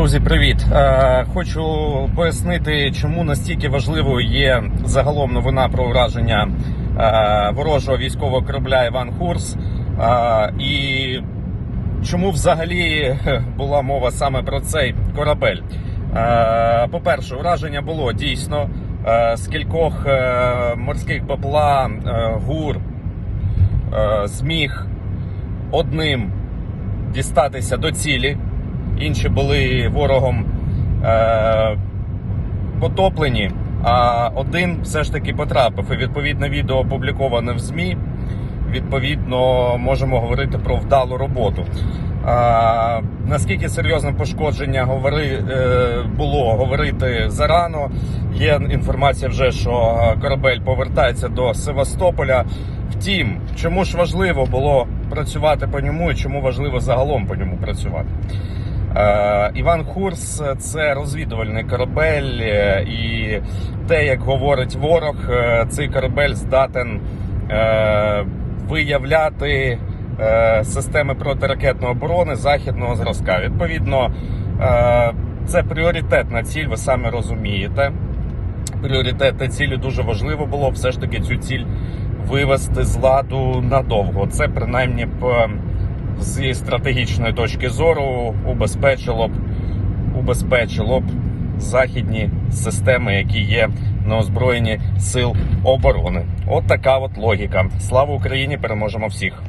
Друзі, привіт! Е, хочу пояснити, чому настільки важливою є загалом новина про враження е, ворожого військового корабля Іван Хурс. Е, і чому взагалі була мова саме про цей корабель? По-перше, враження було дійсно з кількох морських е, ГУР зміг одним дістатися до цілі. Інші були ворогом е, потоплені, а один все ж таки потрапив. І відповідне відео опубліковане в ЗМІ. Відповідно, можемо говорити про вдалу роботу. А, наскільки серйозне пошкодження говори, е, було говорити зарано. Є інформація вже, що корабель повертається до Севастополя. Втім, чому ж важливо було працювати по ньому і чому важливо загалом по ньому працювати? Е, Іван Хурс це розвідувальний корабель, е, і те, як говорить ворог, е, цей корабель здатен е, виявляти е, системи протиракетної оборони західного зразка. Відповідно, е, це пріоритетна ціль, ви самі розумієте. Пріоритетна цілі дуже важливо було все ж таки цю ціль вивести з ладу надовго. Це принаймні б з стратегічної точки зору убезпечило б убезпечило б західні системи, які є на озброєнні сил оборони. От така от логіка. Слава Україні! Переможемо всіх!